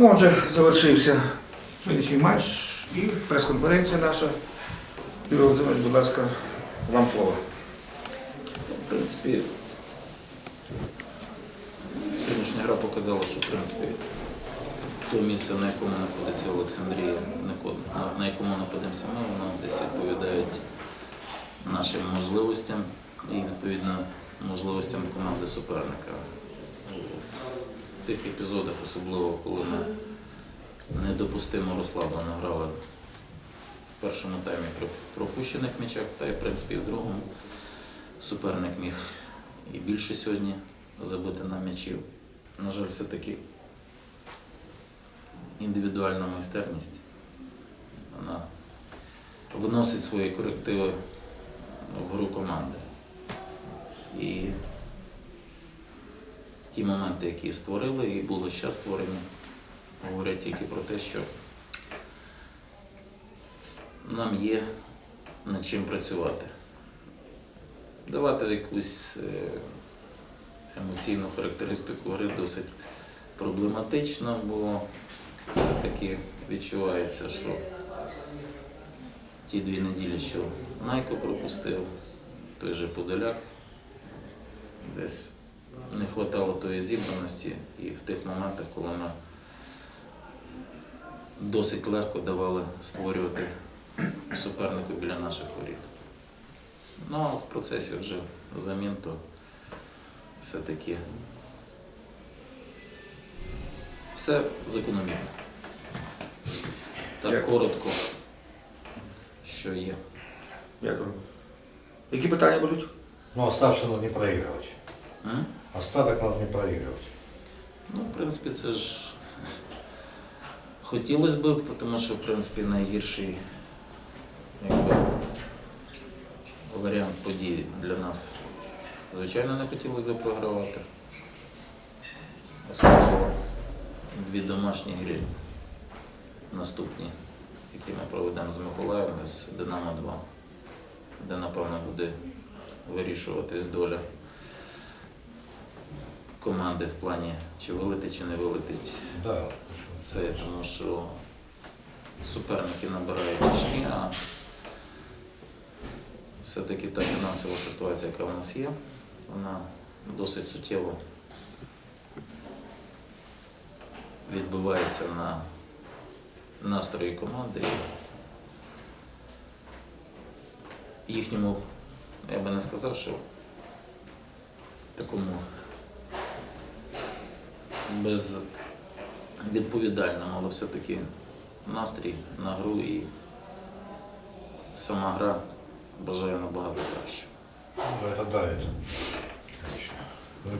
Ну, отже, завершився сьогоднішній матч і прес-конференція наша. Юрій Володимирович, будь ласка, вам слово. В принципі, сьогоднішня гра показала, що в принципі то місце, на якому знаходиться Олександрія, на якому знаходимося ми, воно десь відповідає нашим можливостям і відповідно можливостям команди суперника. Тих епізодах, особливо коли ми недопустимо розслаблено грали в першому таймі при пропущених м'ячах, та й в принципі в другому суперник міг і більше сьогодні забити на м'ячів. На жаль, все-таки індивідуальна майстерність вона вносить свої корективи в гру команди. І ті моменти, які створили і були ще створені, говорять тільки про те, що нам є над чим працювати. Давати якусь е, емоційну характеристику гри досить проблематично, бо все-таки відчувається, що ті дві неділі, що Найко пропустив, той же Подоляк, десь не вистачало тої зібраності і в тих моментах, коли ми досить легко давали створювати супернику біля наших воріт. Ну, а в процесі вже замін, то все-таки все закономірно. Так Дякую. коротко, що є. Дякую. Які питання будуть? Ну, оставши надо не проигрывать. М? Остаток надо не проигрывать. Ну, в принципі, це ж хотілося б, тому що, в принципі, найгірший якби, варіант подій для нас. Звичайно, не хотілося б програвати. Особливо дві домашні гри наступні, які ми проведемо з Миколаєм з Динамо 2, де, напевно, буде вирішуватись доля команди в плані, чи вилетить, чи не вилетить. Да. Це тому, що суперники набирають очки, а все-таки та фінансова ситуація, яка в нас є, вона досить суттєво відбувається на настрої команди. Їхньому, я би не сказав, що такому без відповідальному, але все-таки настрій на гру і сама гра бажає набагато краще. Ну, это давит.